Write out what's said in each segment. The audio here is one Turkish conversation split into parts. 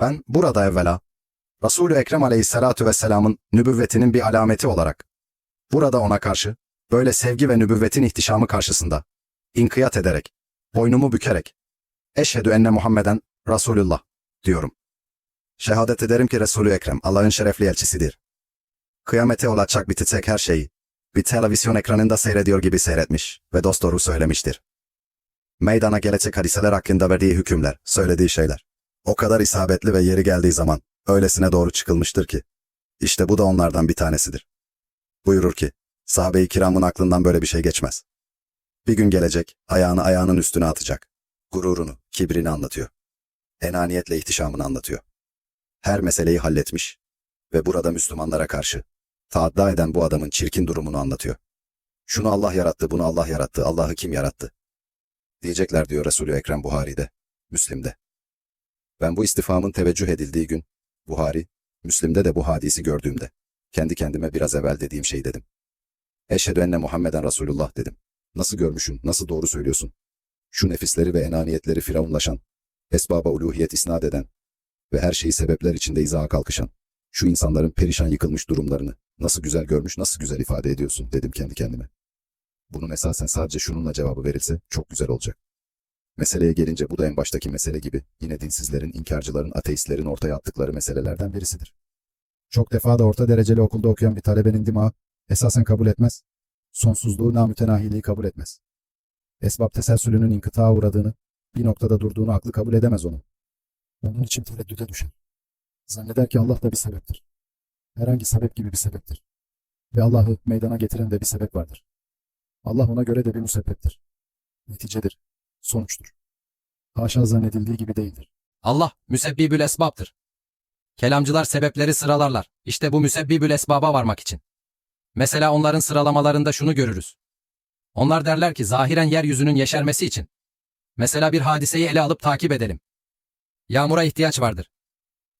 Ben burada evvela Resulü Ekrem Aleyhisselatü Vesselam'ın nübüvvetinin bir alameti olarak burada ona karşı böyle sevgi ve nübüvvetin ihtişamı karşısında inkiyat ederek, boynumu bükerek Eşhedü enne Muhammeden Resulullah diyorum. Şehadet ederim ki Resulü Ekrem Allah'ın şerefli elçisidir. Kıyamete olacak bitecek her şeyi bir televizyon ekranında seyrediyor gibi seyretmiş ve dosdoğru söylemiştir. Meydana gelecek hadiseler hakkında verdiği hükümler, söylediği şeyler. O kadar isabetli ve yeri geldiği zaman öylesine doğru çıkılmıştır ki. İşte bu da onlardan bir tanesidir. Buyurur ki, sahabe-i kiramın aklından böyle bir şey geçmez. Bir gün gelecek, ayağını ayağının üstüne atacak. Gururunu, kibrini anlatıyor. Enaniyetle ihtişamını anlatıyor. Her meseleyi halletmiş ve burada Müslümanlara karşı taadda eden bu adamın çirkin durumunu anlatıyor. Şunu Allah yarattı, bunu Allah yarattı, Allah'ı kim yarattı? Diyecekler diyor Resulü Ekrem Buhari'de, Müslim'de. Ben bu istifamın teveccüh edildiği gün, Buhari, Müslim'de de bu hadisi gördüğümde, kendi kendime biraz evvel dediğim şeyi dedim. Eşhedü enne Muhammeden Resulullah dedim. Nasıl görmüşsün, nasıl doğru söylüyorsun? Şu nefisleri ve enaniyetleri firavunlaşan, esbaba uluhiyet isnat eden ve her şeyi sebepler içinde izaha kalkışan, şu insanların perişan yıkılmış durumlarını nasıl güzel görmüş, nasıl güzel ifade ediyorsun dedim kendi kendime. Bunun esasen sadece şununla cevabı verilse çok güzel olacak. Meseleye gelince bu da en baştaki mesele gibi yine dinsizlerin, inkarcıların, ateistlerin ortaya attıkları meselelerden birisidir. Çok defa da orta dereceli okulda okuyan bir talebenin dimağı esasen kabul etmez. Sonsuzluğu, namütenahiliği kabul etmez. Esbab teselsülünün inkıtağa uğradığını, bir noktada durduğunu aklı kabul edemez onun. Onun için tereddüte düşer. Zanneder ki Allah da bir sebeptir. Herhangi sebep gibi bir sebeptir. Ve Allah'ı meydana getiren de bir sebep vardır. Allah ona göre de bir müsebbeptir. Neticedir, sonuçtur. Haşa zannedildiği gibi değildir. Allah müsebbibül esbaptır. Kelamcılar sebepleri sıralarlar. İşte bu müsebbibül esbaba varmak için. Mesela onların sıralamalarında şunu görürüz. Onlar derler ki zahiren yeryüzünün yeşermesi için. Mesela bir hadiseyi ele alıp takip edelim. Yağmura ihtiyaç vardır.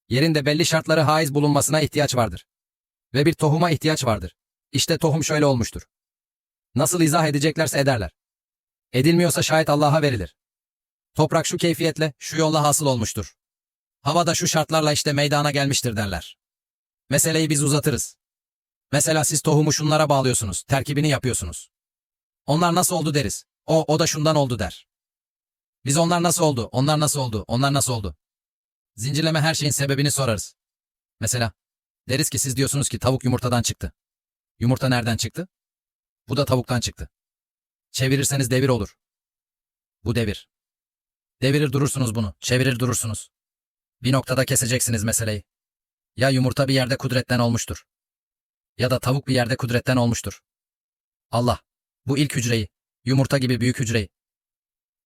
Yerinde belli şartları haiz bulunmasına ihtiyaç vardır. Ve bir tohuma ihtiyaç vardır. İşte tohum şöyle olmuştur. Nasıl izah edeceklerse ederler. Edilmiyorsa şayet Allah'a verilir. Toprak şu keyfiyetle, şu yolla hasıl olmuştur. Hava da şu şartlarla işte meydana gelmiştir derler. Meseleyi biz uzatırız. Mesela siz tohumu şunlara bağlıyorsunuz, terkibini yapıyorsunuz. Onlar nasıl oldu deriz. O, o da şundan oldu der. Biz onlar nasıl oldu, onlar nasıl oldu, onlar nasıl oldu. Zincirleme her şeyin sebebini sorarız. Mesela, deriz ki siz diyorsunuz ki tavuk yumurtadan çıktı. Yumurta nereden çıktı? Bu da tavuktan çıktı. Çevirirseniz devir olur. Bu devir. Devirir durursunuz bunu, çevirir durursunuz. Bir noktada keseceksiniz meseleyi. Ya yumurta bir yerde kudretten olmuştur. Ya da tavuk bir yerde kudretten olmuştur. Allah, bu ilk hücreyi, yumurta gibi büyük hücreyi,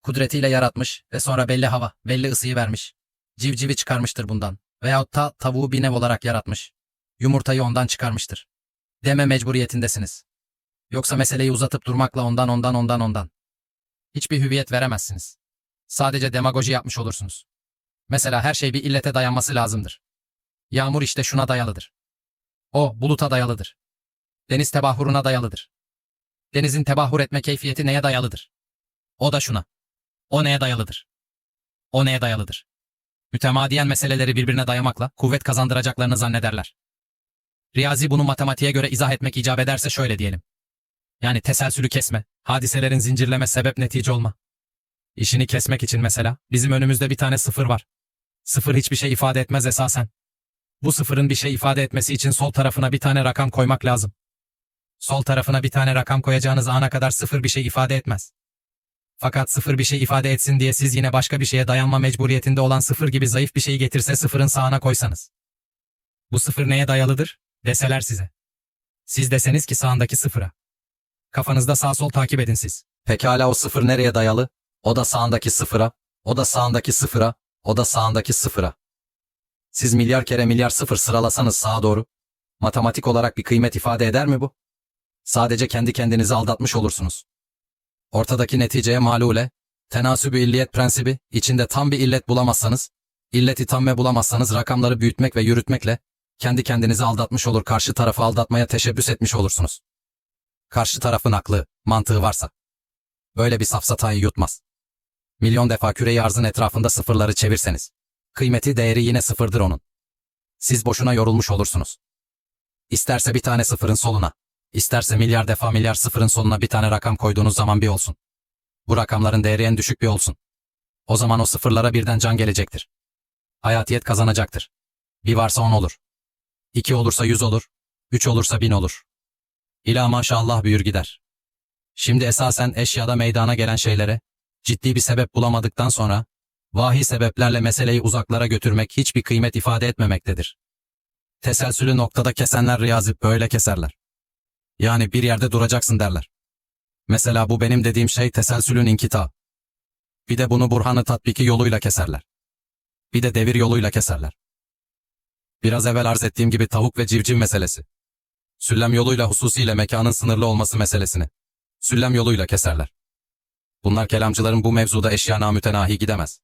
kudretiyle yaratmış ve sonra belli hava, belli ısıyı vermiş. Civcivi çıkarmıştır bundan veyahut da tavuğu bir nev olarak yaratmış. Yumurtayı ondan çıkarmıştır. Deme mecburiyetindesiniz. Yoksa meseleyi uzatıp durmakla ondan ondan ondan ondan. Hiçbir hüviyet veremezsiniz. Sadece demagoji yapmış olursunuz. Mesela her şey bir illete dayanması lazımdır. Yağmur işte şuna dayalıdır. O buluta dayalıdır. Deniz tebahuruna dayalıdır. Denizin tebahur etme keyfiyeti neye dayalıdır? O da şuna. O neye dayalıdır? O neye dayalıdır? Mütemadiyen meseleleri birbirine dayamakla kuvvet kazandıracaklarını zannederler. Riyazi bunu matematiğe göre izah etmek icap ederse şöyle diyelim. Yani teselsülü kesme, hadiselerin zincirleme sebep netice olma. İşini kesmek için mesela bizim önümüzde bir tane sıfır var. Sıfır hiçbir şey ifade etmez esasen. Bu sıfırın bir şey ifade etmesi için sol tarafına bir tane rakam koymak lazım. Sol tarafına bir tane rakam koyacağınız ana kadar sıfır bir şey ifade etmez. Fakat sıfır bir şey ifade etsin diye siz yine başka bir şeye dayanma mecburiyetinde olan sıfır gibi zayıf bir şey getirse sıfırın sağına koysanız. Bu sıfır neye dayalıdır? Deseler size. Siz deseniz ki sağındaki sıfıra. Kafanızda sağ sol takip edin siz. Pekala o sıfır nereye dayalı? O da sağındaki sıfıra, o da sağındaki sıfıra, o da sağındaki sıfıra. Siz milyar kere milyar sıfır sıralasanız sağa doğru. Matematik olarak bir kıymet ifade eder mi bu? Sadece kendi kendinizi aldatmış olursunuz. Ortadaki neticeye malule, tenasübü illiyet prensibi, içinde tam bir illet bulamazsanız, illeti tamme bulamazsanız rakamları büyütmek ve yürütmekle, kendi kendinizi aldatmış olur karşı tarafı aldatmaya teşebbüs etmiş olursunuz. Karşı tarafın aklı, mantığı varsa. Böyle bir safsatayı yutmaz. Milyon defa küreyi arzın etrafında sıfırları çevirseniz, Kıymeti değeri yine sıfırdır onun. Siz boşuna yorulmuş olursunuz. İsterse bir tane sıfırın soluna, isterse milyar defa milyar sıfırın soluna bir tane rakam koyduğunuz zaman bir olsun. Bu rakamların değeri en düşük bir olsun. O zaman o sıfırlara birden can gelecektir. Hayatiyet kazanacaktır. Bir varsa on olur. İki olursa yüz olur. Üç olursa bin olur. İla maşallah büyür gider. Şimdi esasen eşyada meydana gelen şeylere, ciddi bir sebep bulamadıktan sonra, vahi sebeplerle meseleyi uzaklara götürmek hiçbir kıymet ifade etmemektedir. Teselsülü noktada kesenler riyazi böyle keserler. Yani bir yerde duracaksın derler. Mesela bu benim dediğim şey teselsülün inkita. Bir de bunu burhanı tatbiki yoluyla keserler. Bir de devir yoluyla keserler. Biraz evvel arz ettiğim gibi tavuk ve civciv meselesi. Süllem yoluyla hususiyle mekanın sınırlı olması meselesini. Süllem yoluyla keserler. Bunlar kelamcıların bu mevzuda eşyana mütenahi gidemez.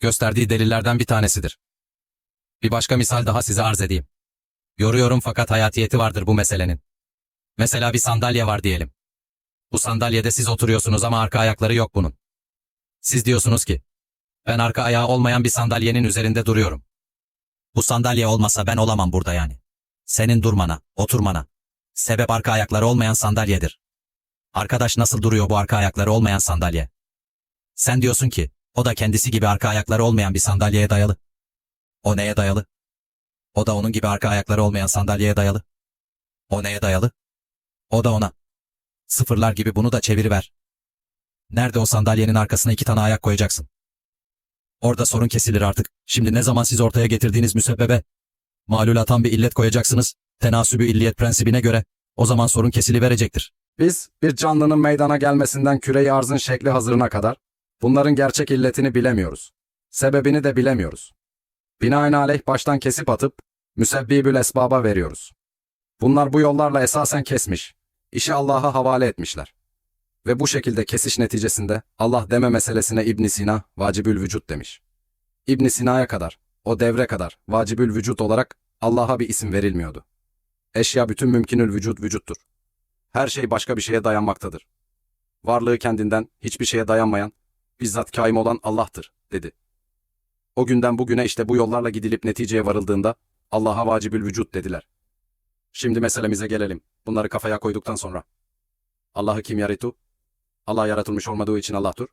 Gösterdiği delillerden bir tanesidir. Bir başka misal daha size arz edeyim. Yoruyorum fakat hayatiyeti vardır bu meselenin. Mesela bir sandalye var diyelim. Bu sandalyede siz oturuyorsunuz ama arka ayakları yok bunun. Siz diyorsunuz ki, ben arka ayağı olmayan bir sandalyenin üzerinde duruyorum. Bu sandalye olmasa ben olamam burada yani. Senin durmana, oturmana. Sebep arka ayakları olmayan sandalyedir. Arkadaş nasıl duruyor bu arka ayakları olmayan sandalye? Sen diyorsun ki, o da kendisi gibi arka ayakları olmayan bir sandalyeye dayalı. O neye dayalı? O da onun gibi arka ayakları olmayan sandalyeye dayalı. O neye dayalı? O da ona. Sıfırlar gibi bunu da çeviriver. Nerede o sandalyenin arkasına iki tane ayak koyacaksın? Orada sorun kesilir artık. Şimdi ne zaman siz ortaya getirdiğiniz müsebbebe, malulatan bir illet koyacaksınız, tenasübü illiyet prensibine göre, o zaman sorun kesiliverecektir. Biz bir canlının meydana gelmesinden küre arzın şekli hazırına kadar bunların gerçek illetini bilemiyoruz. Sebebini de bilemiyoruz. Binaenaleyh baştan kesip atıp müsebbibül esbaba veriyoruz. Bunlar bu yollarla esasen kesmiş, işi Allah'a havale etmişler. Ve bu şekilde kesiş neticesinde Allah deme meselesine İbn Sina vacibül vücut demiş. İbn Sina'ya kadar, o devre kadar vacibül vücut olarak Allah'a bir isim verilmiyordu. Eşya bütün mümkünül vücut vücuttur. Her şey başka bir şeye dayanmaktadır. Varlığı kendinden hiçbir şeye dayanmayan, bizzat kaim olan Allah'tır, dedi. O günden bugüne işte bu yollarla gidilip neticeye varıldığında Allah'a vacibül vücut dediler. Şimdi meselemize gelelim. Bunları kafaya koyduktan sonra. Allah'ı kim yarattı? Allah yaratılmış olmadığı için Allah'tır.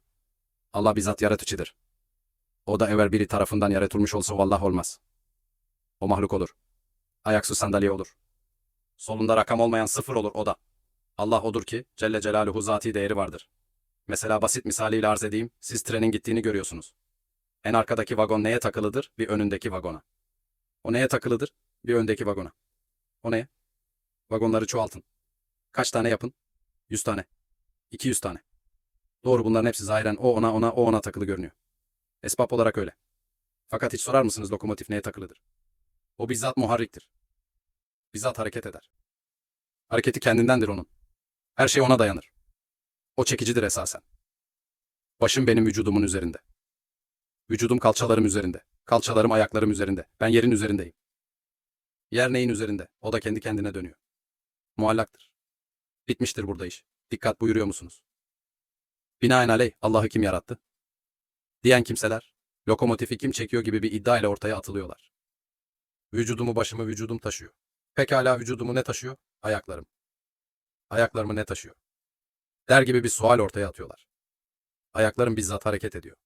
Allah bizzat yaratıcıdır. O da evvel biri tarafından yaratılmış olsa o Allah olmaz. O mahluk olur. Ayaksız sandalye olur. Solunda rakam olmayan sıfır olur o da. Allah odur ki Celle Celaluhu zati değeri vardır. Mesela basit misaliyle arz edeyim, siz trenin gittiğini görüyorsunuz. En arkadaki vagon neye takılıdır? Bir önündeki vagona. O neye takılıdır? Bir öndeki vagona. O neye? Vagonları çoğaltın. Kaç tane yapın? 100 tane. 200 tane. Doğru bunların hepsi zahiren o ona ona o ona takılı görünüyor. Esbab olarak öyle. Fakat hiç sorar mısınız lokomotif neye takılıdır? O bizzat muharriktir. Bizzat hareket eder. Hareketi kendindendir onun. Her şey ona dayanır. O çekicidir esasen. Başım benim vücudumun üzerinde. Vücudum kalçalarım üzerinde. Kalçalarım ayaklarım üzerinde. Ben yerin üzerindeyim. Yer neyin üzerinde? O da kendi kendine dönüyor. Muallaktır. Bitmiştir burada iş. Dikkat buyuruyor musunuz? Binaenaleyh Allah'ı kim yarattı? Diyen kimseler, lokomotifi kim çekiyor gibi bir iddia ile ortaya atılıyorlar. Vücudumu başımı vücudum taşıyor. Pekala vücudumu ne taşıyor? Ayaklarım. Ayaklarımı ne taşıyor? Der gibi bir sual ortaya atıyorlar. Ayaklarım bizzat hareket ediyor.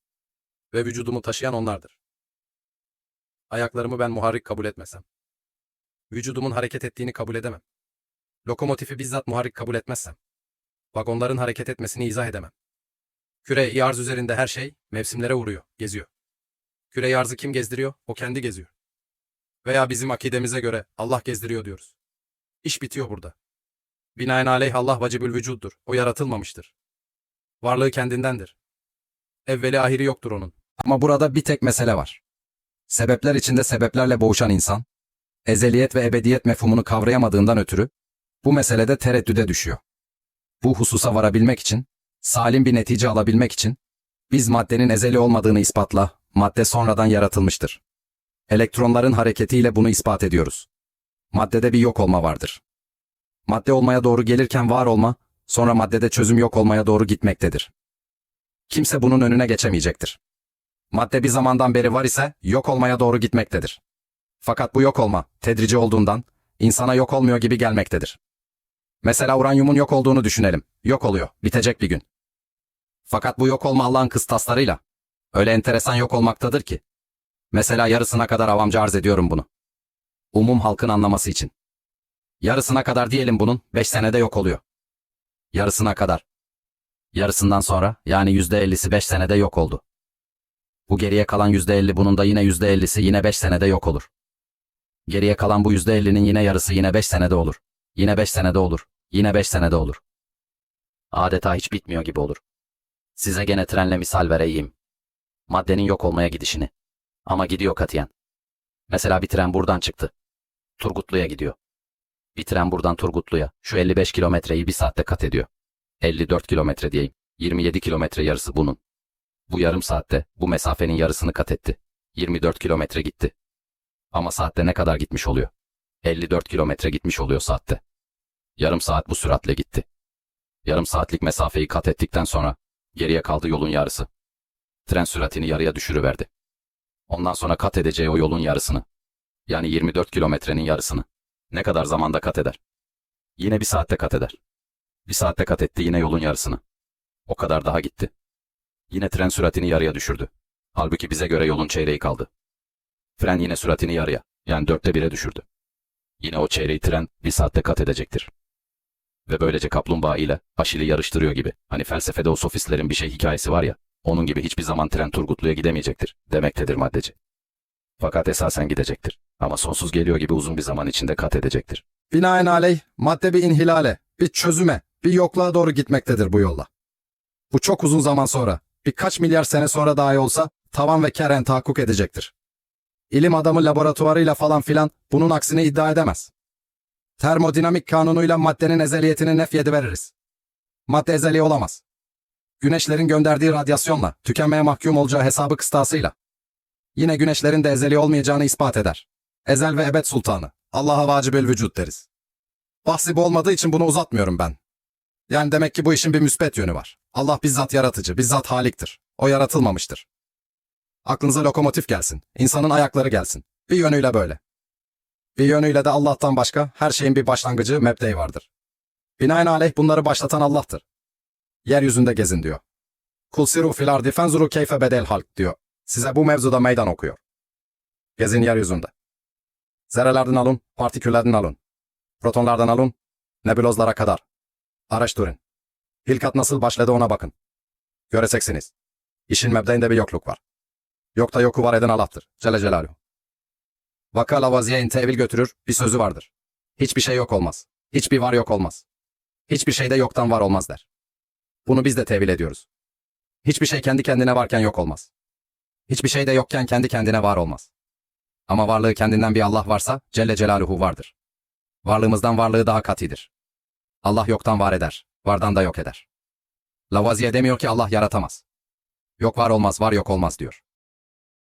Ve vücudumu taşıyan onlardır. Ayaklarımı ben muharrik kabul etmesem. Vücudumun hareket ettiğini kabul edemem. Lokomotifi bizzat muharrik kabul etmezsem. Vagonların hareket etmesini izah edemem. Küre arz üzerinde her şey mevsimlere uğruyor, geziyor. Küre arzı kim gezdiriyor? O kendi geziyor. Veya bizim akidemize göre Allah gezdiriyor diyoruz. İş bitiyor burada. Binaenaleyh Allah vacibül vücuddur. O yaratılmamıştır. Varlığı kendindendir. Evveli ahiri yoktur onun. Ama burada bir tek mesele var. Sebepler içinde sebeplerle boğuşan insan, ezeliyet ve ebediyet mefhumunu kavrayamadığından ötürü, bu meselede tereddüde düşüyor. Bu hususa varabilmek için, salim bir netice alabilmek için, biz maddenin ezeli olmadığını ispatla, madde sonradan yaratılmıştır. Elektronların hareketiyle bunu ispat ediyoruz. Maddede bir yok olma vardır. Madde olmaya doğru gelirken var olma, sonra maddede çözüm yok olmaya doğru gitmektedir. Kimse bunun önüne geçemeyecektir. Madde bir zamandan beri var ise yok olmaya doğru gitmektedir. Fakat bu yok olma, tedrici olduğundan, insana yok olmuyor gibi gelmektedir. Mesela uranyumun yok olduğunu düşünelim. Yok oluyor, bitecek bir gün. Fakat bu yok olma Allah'ın kıstaslarıyla. Öyle enteresan yok olmaktadır ki. Mesela yarısına kadar avamca arz ediyorum bunu. Umum halkın anlaması için. Yarısına kadar diyelim bunun 5 senede yok oluyor. Yarısına kadar. Yarısından sonra yani %50'si 5 senede yok oldu. Bu geriye kalan %50 bunun da yine %50'si yine 5 senede yok olur. Geriye kalan bu %50'nin yine yarısı yine 5 senede olur. Yine 5 senede olur. Yine 5 senede olur. Adeta hiç bitmiyor gibi olur. Size gene trenle misal vereyim. Maddenin yok olmaya gidişini. Ama gidiyor katiyen. Mesela bir tren buradan çıktı. Turgutlu'ya gidiyor. Bir tren buradan Turgutlu'ya şu 55 kilometreyi bir saatte kat ediyor. 54 kilometre diyeyim. 27 kilometre yarısı bunun. Bu yarım saatte bu mesafenin yarısını kat etti. 24 kilometre gitti. Ama saatte ne kadar gitmiş oluyor? 54 kilometre gitmiş oluyor saatte. Yarım saat bu süratle gitti. Yarım saatlik mesafeyi kat ettikten sonra geriye kaldı yolun yarısı. Tren süratini yarıya düşürüverdi. Ondan sonra kat edeceği o yolun yarısını. Yani 24 kilometrenin yarısını. Ne kadar zamanda kat eder? Yine bir saatte kat eder. Bir saatte kat etti yine yolun yarısını. O kadar daha gitti. Yine tren süratini yarıya düşürdü. Halbuki bize göre yolun çeyreği kaldı. Fren yine süratini yarıya, yani dörtte bire düşürdü. Yine o çeyreği tren bir saatte kat edecektir. Ve böylece kaplumbağa ile Aşil'i yarıştırıyor gibi. Hani felsefede o sofistlerin bir şey hikayesi var ya, onun gibi hiçbir zaman tren Turgutlu'ya gidemeyecektir, demektedir maddeci. Fakat esasen gidecektir. Ama sonsuz geliyor gibi uzun bir zaman içinde kat edecektir. Binaenaleyh madde bir inhilale, bir çözüme, bir yokluğa doğru gitmektedir bu yolla. Bu çok uzun zaman sonra, birkaç milyar sene sonra dahi olsa tavan ve keren tahakkuk edecektir. İlim adamı laboratuvarıyla falan filan bunun aksini iddia edemez. Termodinamik kanunuyla maddenin ezeliyetini nefyediveririz. Madde ezeli olamaz. Güneşlerin gönderdiği radyasyonla tükenmeye mahkum olacağı hesabı kıstasıyla. Yine güneşlerin de ezeli olmayacağını ispat eder. Ezel ve ebed sultanı. Allah'a vacibül vücut deriz. Bahsi bu olmadığı için bunu uzatmıyorum ben. Yani demek ki bu işin bir müspet yönü var. Allah bizzat yaratıcı, bizzat haliktir. O yaratılmamıştır. Aklınıza lokomotif gelsin, insanın ayakları gelsin. Bir yönüyle böyle. Bir yönüyle de Allah'tan başka her şeyin bir başlangıcı, mebdeyi vardır. Binaenaleyh bunları başlatan Allah'tır. Yeryüzünde gezin diyor. Kul siru fil ardi fenzuru keyfe bedel halk diyor. Size bu mevzuda meydan okuyor. Gezin yeryüzünde. Zerrelerden alın, partiküllerden alın. Protonlardan alın, nebulozlara kadar. Araştırın. Hilkat nasıl başladı ona bakın. Göreceksiniz. İşin mebdeinde bir yokluk var. Yokta yoku var eden Allah'tır. Celle Celaluhu. Vaka lavaziyeyin tevil götürür, bir sözü vardır. Hiçbir şey yok olmaz. Hiçbir var yok olmaz. Hiçbir şey de yoktan var olmaz der. Bunu biz de tevil ediyoruz. Hiçbir şey kendi kendine varken yok olmaz. Hiçbir şey de yokken kendi kendine var olmaz. Ama varlığı kendinden bir Allah varsa Celle Celaluhu vardır. Varlığımızdan varlığı daha katidir. Allah yoktan var eder, vardan da yok eder. Lavaziye demiyor ki Allah yaratamaz. Yok var olmaz, var yok olmaz diyor.